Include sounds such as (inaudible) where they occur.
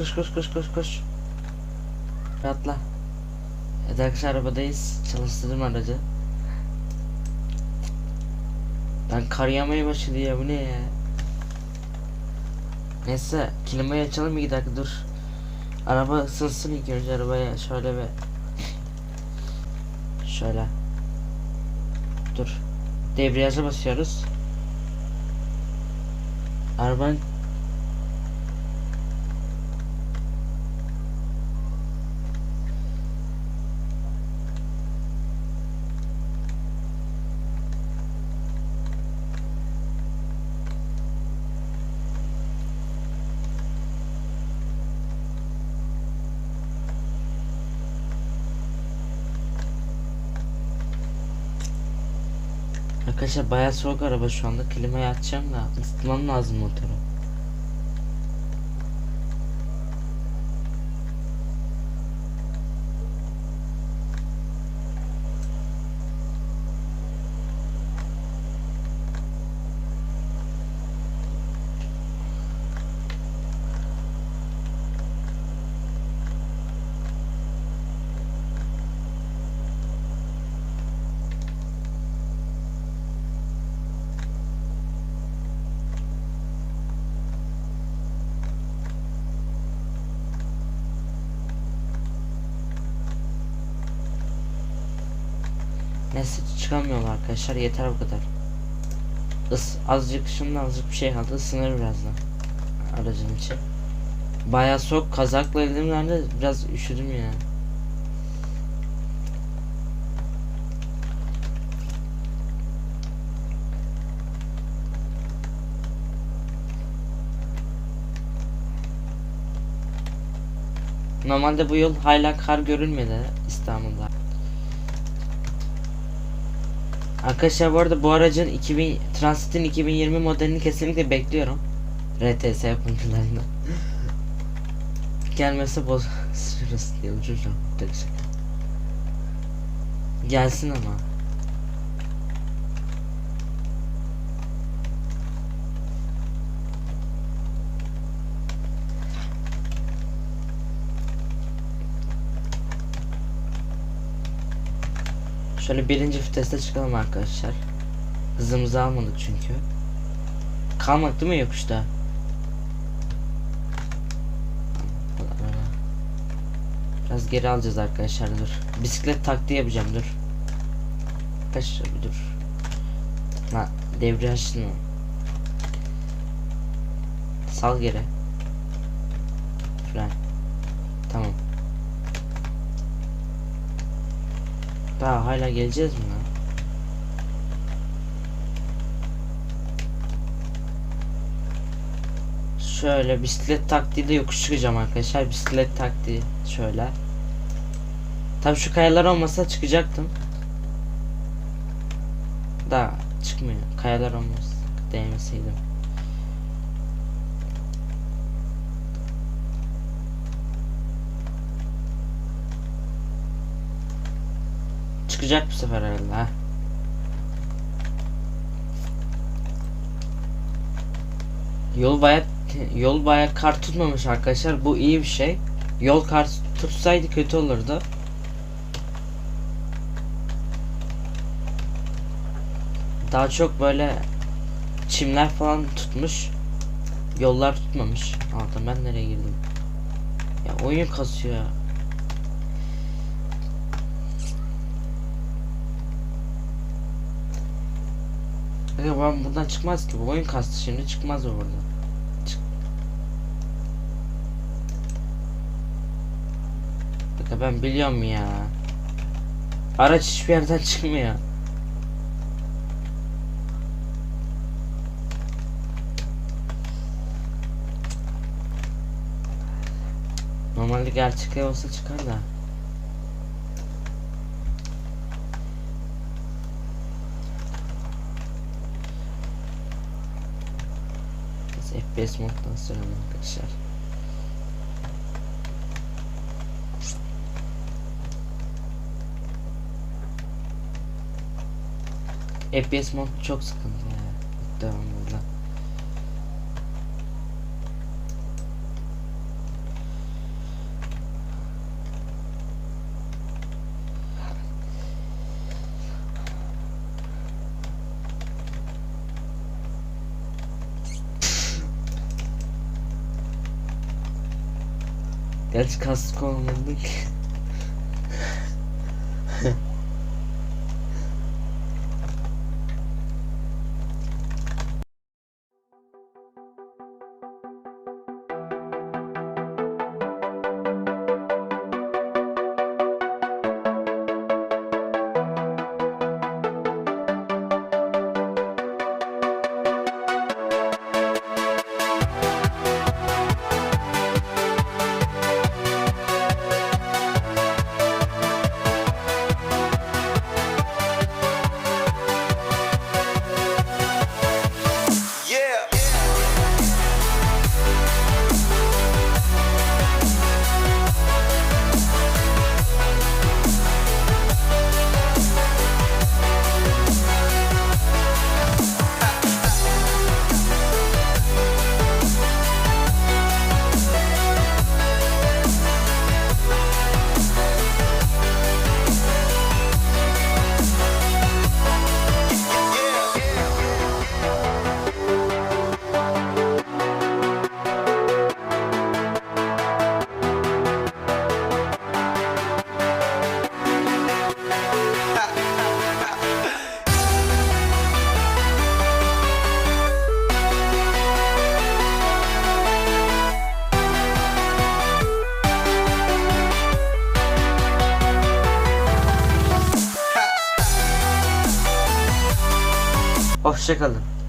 Koş koş koş koş koş. Atla. Evet arkadaşlar arabadayız. Çalıştırdım aracı. Ben kar yağmaya başladı ya bu ne ya? Neyse klimayı açalım bir dakika dur. Araba ısınsın ilk önce arabaya şöyle bir Şöyle Dur Debriyaja basıyoruz Arabanın Arkadaşlar bayağı soğuk araba şu anda klimayı açacağım da ısıtmam lazım motoru. Neyse çıkamıyorlar arkadaşlar yeter bu kadar. Is azıcık şimdi azıcık bir şey kaldı ısınır birazdan. Aracın içi. Bayağı soğuk kazakla elimlerle biraz üşüdüm ya. Normalde bu yıl hala kar görülmedi İstanbul'da. Arkadaşlar bu arada bu aracın 2000 Transit'in 2020 modelini kesinlikle bekliyorum. RTS yapımcılarından. (laughs) Gelmese bozuşuruz diye uçacağım. Gelsin ama. Şöyle birinci viteste çıkalım arkadaşlar. Hızımızı almadık çünkü. Kalmadı değil mi yokuşta? Biraz geri alacağız arkadaşlar dur. Bisiklet taktiği yapacağım dur. Bir dur. Ha debriyajını. Sal geri. Fren. Daha hala geleceğiz mi lan? Şöyle bisiklet taktiğiyle yokuş çıkacağım arkadaşlar. Bisiklet taktiği şöyle. Tabi şu kayalar olmasa çıkacaktım. Da çıkmıyor. Kayalar olmaz. Değmeseydim. Çıkacak bu sefer herhalde ha. Yol baya yol baya kar tutmamış arkadaşlar. Bu iyi bir şey. Yol kar tutsaydı kötü olurdu. Daha çok böyle çimler falan tutmuş. Yollar tutmamış. Aa ben nereye girdim? Ya oyun kasıyor. Aga ben buradan çıkmaz ki. Bu oyun kastı şimdi çıkmaz o buradan. Çık. Aga ben biliyorum ya. Araç hiçbir yerden çıkmıyor. Normalde gerçekte olsa çıkar da. Moddan sonra arkadaşlar. FPS mod çok sıkıntı ya. Devamlı. Gerçi kask olmadı (laughs) Hoşçakalın.